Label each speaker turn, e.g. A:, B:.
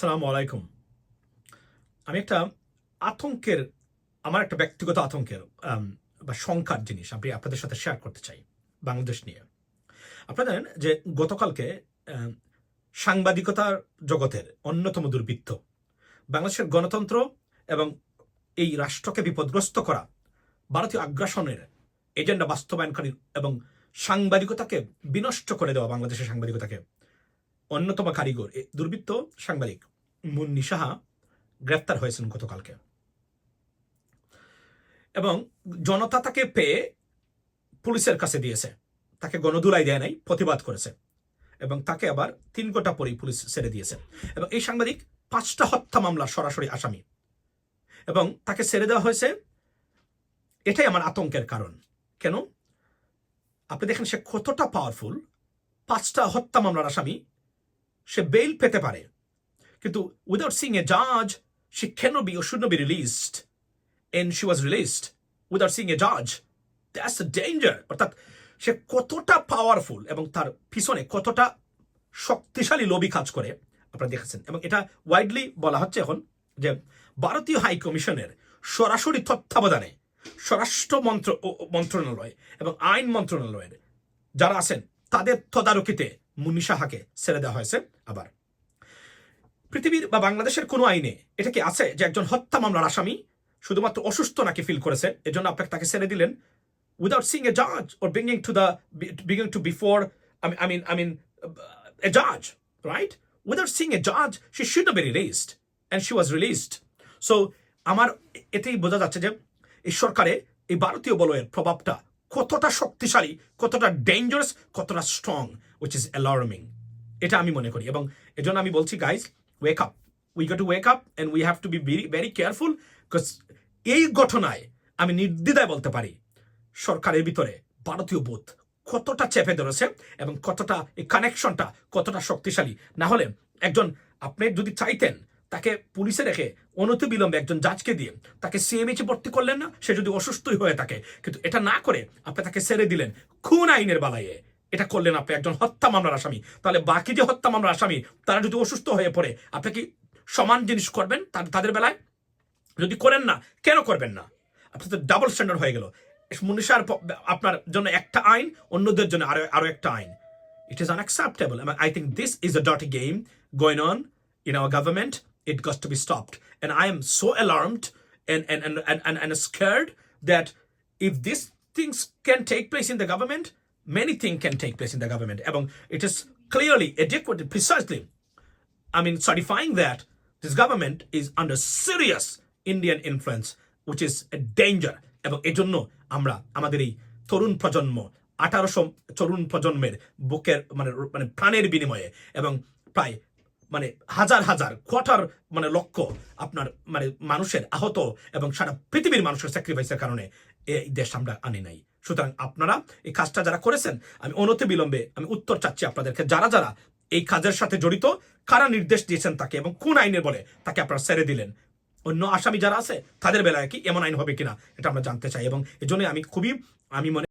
A: আসসালামু আলাইকুম। আমি একটা আতঙ্কের, আমার একটা ব্যক্তিগত আতঙ্কের বা শঙ্কার জিনিস আমি আপনাদের সাথে শেয়ার করতে চাই বাংলাদেশ নিয়ে। আপনারা জানেন যে গতকালকে সাংবাদিকতার জগতের অন্যতম দুর্বৃত্ত, বাংলাদেশের গণতন্ত্র এবং এই রাষ্ট্রকে বিপদগ্রস্ত করা ভারতীয় আগ্রাসনের এজেন্ডা বাস্তবায়নকারী এবং সাংবাদিকতাকে বিনষ্ট করে দেওয়া বাংলাদেশের সাংবাদিকতাকে অন্যতম কারিগর দুর্বৃত্ত সাংবাদিক। মুন্নি সাহা গ্রেফতার হয়েছেন গতকালকে। এবং জনতা তাকে পেয়ে পুলিশের কাছে দিয়েছে। তাকে গণদুলাই দেয় নাই, প্রতিবাদ করেছে। এবং তাকে আবার তিন ঘণ্টা পরেই পুলিশ ছেড়ে দিয়েছে। এবং এই সাংবাদিক পাঁচটা হত্যা মামলা সরাসরি আসামি। এবং তাকে ছেড়ে দেওয়া হয়েছে, এটাই আমার আতঙ্কের কারণ। কেন? আপনি দেখেন সে কতটা পাওয়ারফুল পাঁচটা হত্যা মামলার আসামি, সে বেইল পেতে পারে। কিন্তু উইদাউট সিং এ জাজ সে can be or should be released and she was released without seeing a জাজ দ্যাটস দ্য ডেঞ্জার অর্থাৎ সে কতটা পাওয়ারফুল এবং তার পিছনে কতটা শক্তিশালী লবি কাজ করে, আপনারা দেখেছেন। এবং এটা ওয়াইডলি বলা হচ্ছে এখন যে ভারতীয় হাই কমিশনের সরাসরি তত্ত্বাবধানে স্বরাষ্ট্র মন্ত্র মন্ত্রণালয় এবং আইন মন্ত্রণালয়ের যারা আছেন, তাদের তদারকিতে মুন্নি সাহাকে ছেড়ে দেওয়া হয়েছে আবার। পৃথিবীর বা বাংলাদেশের কোনো আইনে এটা কি আছে যে একজন হত্যা মামলার আসামি শুধুমাত্র অসুস্থ নাকি ফিল করেছে এজন্য আপনাকে তাকে ছেড়ে দিলেন উইদাউট সিং এ জাজ ওর bringing to the bringing two before I mean I mean এ জাজ রাইট উইদাউট সিং এ জাজ she should be released and she was released so আমার এতেই বোঝা যাচ্ছে যে এই সরকারে এই ভারতীয় বলয়ের প্রভাবটা কতটা শক্তিশালী, কতটা ডেঞ্জারাস কতটা স্ট্রং উইচ ইজ অ্যালার্মিং এটা আমি মনে করি এবং এজন্য আমি বলছি guys wake up we got to wake up and we have to be very very careful because এই ঘটনায় আমি নির্দ্বিধায় বলতে পারি, সরকারের ভিতরে ভারতীয় বোধ কতটা চেপে ধরেছে এবং কতটা এই কানেকশনটা কতটা শক্তিশালী। না হলে একজন আপনি যদি চাইতেন তাকে পুলিশে রেখে অনতি অনতিবিলম্বে একজন জাজকে দিয়ে তাকে সিএমএইচে ভর্তি করলেন না, সে যদি অসুস্থই হয়ে থাকে, কিন্তু এটা না করে আপনি তাকে ছেড়ে দিলেন, খুন আইনের বালাইয়ে। এটা করলেন আপনি, একজন হত্যা মামলার আসামি। তাহলে বাকি যে হত্যা মামলার আসামি, তারা যদি অসুস্থ হয়ে পড়ে, আপনি কি সমান জিনিস করবেন তাদের বেলায়? যদি করেন না, কেন করবেন না? আপনার তো ডাবল স্ট্যান্ডার্ড হয়ে গেল। মনীষার আপনার জন্য একটা আইন, অন্যদের জন্য আরও আরও একটা আইন। It is unacceptable I think this is a dot a game going on in our government it got to be stopped and I am so alarmed and scared that if this things can take place in the government many things can take place in the government. এবং it is clearly adequate, precisely I mean, certifying that this government is under serious Indian influence, which is a danger. এবং এজন্য আমরা আমাদের এই তরুণ প্রজন্ম আঠারোশো তরুণ প্রজন্মের বুকের মানে মানে প্রাণের বিনিময়ে এবং প্রায় মানে হাজার হাজার কোয়ার্টার মানে লক্ষ আপনার মানে মানুষের আহত এবং সারা পৃথিবীর মানুষের স্যাক্রিফাইসের কারণে এই দেশ আমরা আনি নাই সুতরাং আপনারা এই কাজটা যারা করেছেন, আমি অনতি বিলম্বে আমি উত্তর চাচ্ছি আপনাদেরকে। যারা যারা এই কাজের সাথে জড়িত, কারা নির্দেশ দিয়েছেন তাকে এবং কোন আইনের বলে তাকে আপনারা সেরে দিলেন? অন্য আসামি যারা আছে, তাদের বেলায় কি এমন আইন হবে কিনা, এটা আমরা জানতে চাই এবং এজন্য আমি খুবই, আমি মনে